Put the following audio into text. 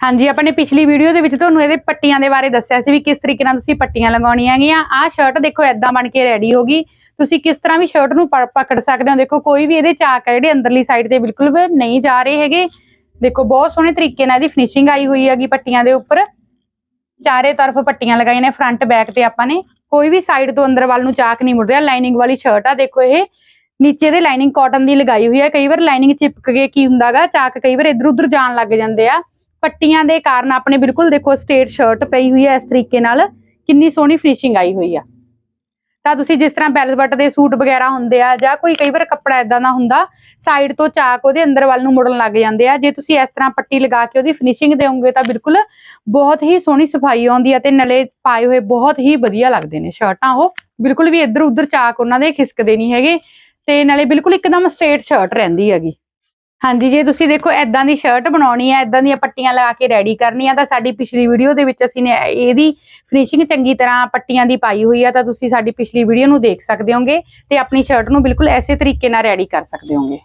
ਹਾਂਜੀ, ਆਪਾਂ ਨੇ ਪਿਛਲੀ ਵੀਡੀਓ ਦੇ ਵਿੱਚ ਤੁਹਾਨੂੰ ਇਹਦੇ ਪੱਟੀਆਂ ਦੇ ਬਾਰੇ ਦੱਸਿਆ ਸੀ ਵੀ ਕਿਸ ਤਰੀਕੇ ਨਾਲ ਤੁਸੀਂ ਪੱਟੀਆਂ ਲਗਾਉਣੀਆਂ ਹੈਗੀਆਂ। ਆਹ ਸ਼ਰਟ ਦੇਖੋ ਐਦਾਂ ਬਣ ਕੇ ਰੈਡੀ ਹੋ ਗਈ। ਤੁਸੀਂ ਕਿਸ ਤਰ੍ਹਾਂ ਵੀ ਸ਼ਰਟ ਨੂੰ ਪਕੜ ਸਕਦੇ ਹੋ। ਦੇਖੋ, ਕੋਈ ਵੀ ਇਹਦੇ ਚਾਕ ਆ, ਜਿਹੜੇ ਅੰਦਰਲੀ ਸਾਈਡ ਤੇ ਬਿਲਕੁਲ ਵੀ ਨਹੀਂ ਜਾ ਰਹੇ ਹੈਗੇ। ਦੇਖੋ, ਬਹੁਤ ਸੋਹਣੇ ਤਰੀਕੇ ਨਾਲ ਇਹਦੀ ਫਿਨਿਸ਼ਿੰਗ ਆਈ ਹੋਈ ਹੈਗੀ ਪੱਟੀਆਂ ਦੇ ਉੱਪਰ। ਚਾਰੇ ਤਰਫ ਪੱਟੀਆਂ ਲਗਾਈਆਂ ਨੇ ਫਰੰਟ ਬੈਕ ਤੇ ਆਪਾਂ ਨੇ। ਕੋਈ ਵੀ ਸਾਈਡ ਤੋਂ ਅੰਦਰ ਵੱਲ ਨੂੰ ਚਾਕ ਨਹੀਂ ਮੁੜ ਰਿਹਾ। ਲਾਈਨਿੰਗ ਵਾਲੀ ਸ਼ਰਟ ਆ, ਦੇਖੋ ਇਹ। ਨੀਚੇ ਦੇ ਲਾਈਨਿੰਗ ਕਾਟਨ ਦੀ ਲਗਾਈ ਹੋਈ ਹੈ ਕਈ ਵਾਰ ਲਾਈਨਿੰਗ ਚਿਪਕ ਕੇ ਕੀ ਹੁੰਦਾਗਾ, ਚਾਕ ਕਈ ਵਾਰ ਇੱਧਰ ਉੱਧਰ ਜਾਣ ਲੱਗ ਜਾਂਦੇ ਆ। ਪੱਟੀਆਂ ਦੇ ਕਾਰਨ ਆਪਣੇ ਬਿਲਕੁਲ ਦੇਖੋ ਸਟੇਟ ਸ਼ਰਟ ਪਈ ਹੋਈ ਹੈ ਇਸ ਤਰੀਕੇ ਨਾਲ, ਕਿੰਨੀ ਸੋਹਣੀ ਫਿਨਿਸ਼ਿੰਗ ਆਈ ਹੋਈ ਆ। ਤਾਂ ਤੁਸੀਂ ਜਿਸ ਤਰ੍ਹਾਂ ਬੈਲਵਟ ਦੇ ਸੂਟ ਵਗੈਰਾ ਹੁੰਦੇ ਆ ਜਾਂ ਕੋਈ ਕਈ ਵਾਰ ਕੱਪੜਾ ਇਦਾਂ ਦਾ ਹੁੰਦਾ ਸਾਈਡ ਤੋਂ ਚਾਕ ਉਹਦੇ ਅੰਦਰ ਵੱਲ ਨੂੰ ਮੁੜਨ ਲੱਗ ਜਾਂਦੇ ਆ। ਜੇ ਤੁਸੀਂ ਇਸ ਤਰ੍ਹਾਂ ਪੱਟੀ ਲਗਾ ਕੇ ਉਹਦੀ ਫਿਨਿਸ਼ਿੰਗ ਦੇਵੋਗੇ ਤਾਂ ਬਿਲਕੁਲ ਬਹੁਤ ਹੀ ਸੋਹਣੀ ਸਫ਼ਾਈ ਆਉਂਦੀ ਆ ਤੇ ਨਲੇ ਪਾਏ ਹੋਏ ਬਹੁਤ ਹੀ ਵਧੀਆ ਲੱਗਦੇ ਨੇ ਸ਼ਰਟਾਂ। ਉਹ ਬਿਲਕੁਲ ਵੀ ਇੱਧਰ ਉੱਧਰ ਚਾਕ ਉਹਨਾਂ ਦੇ ਖਿਸਕਦੇ ਨਹੀਂ ਹੈਗੇ ਤੇ ਨਾਲੇ ਬਿਲਕੁਲ ਇੱਕਦਮ ਸਟ੍ਰੇਟ ਸ਼ਰਟ ਰਹਿੰਦੀ ਹੈਗੀ। ਹਾਂਜੀ, ਜੇ ਤੁਸੀਂ ਦੇਖੋ ਐਦਾਂ ਦੀ ਸ਼ਰਟ ਬਣਾਉਣੀ ਹੈ ਐਦਾਂ ਦੀਆਂ ਪੱਟੀਆਂ ਲਗਾ ਕੇ ਰੈਡੀ ਕਰਨੀ ਆ ਤਾਂ ਸਾਡੀ ਪਿਛਲੀ ਵੀਡੀਓ ਦੇ ਵਿੱਚ ਅਸੀਂ ਨੇ ਇਹਦੀ ਫਿਨਿਸ਼ਿੰਗ ਚੰਗੀ ਤਰ੍ਹਾਂ ਪੱਟੀਆਂ ਦੀ ਪਾਈ ਹੋਈ ਆ, ਤਾਂ ਤੁਸੀਂ ਸਾਡੀ ਪਿਛਲੀ ਵੀਡੀਓ ਨੂੰ ਦੇਖ ਸਕਦੇ ਹੋਗੇ ਤੇ ਆਪਣੀ ਸ਼ਰਟ ਨੂੰ ਬਿਲਕੁਲ ਐਸੇ ਤਰੀਕੇ ਨਾਲ ਰੈਡੀ ਕਰ ਸਕਦੇ ਹੋਗੇ।